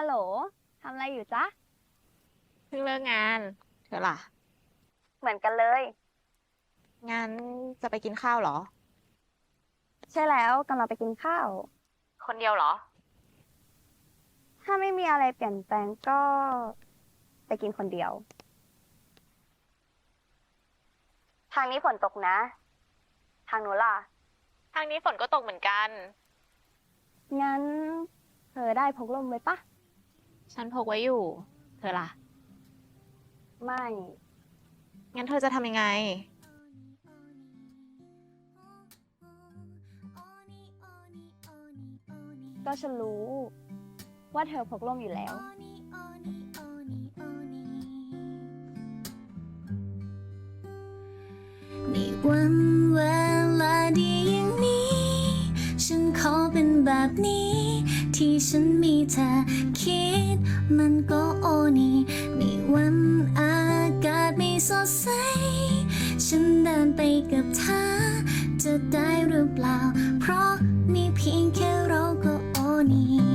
ฮัลโหลทำอะไรอยู่จ๊ะ เพิ่งเลิกงานเธอล่ะ เหมือนกันเลยงั้นจะไปกินข้าวเหรอ ใช่แล้วกำลังไปกินข้าว คนเดียวเหรอ ถ้าไม่มีอะไรเปลี่ยนแปลงก็ ไปกินคนเดียว ทางนี้ฝนตกนะ ทางนู้นล่ะ ทางนี้ฝนก็ตกเหมือนกัน งั้น เธอได้พกร่มไว้ปะ ฉันพกไว้อยู่ เธอล่ะ ไม่ งั้นเธอจะทำยังไง ก็ฉันรู้ ว่าเธอพกร่มอยู่แล้ว ในวันเวลาดีอย่างนี้ ฉันขอเป็นแบบนี้ ที่ฉันมีเธอคิด มันก็โอนี่มีวันอากาศมีสดใส ฉันเดินไปกับเธอ จะได้หรือเปล่า เพราะมีเพียงแค่เราก็โอนี่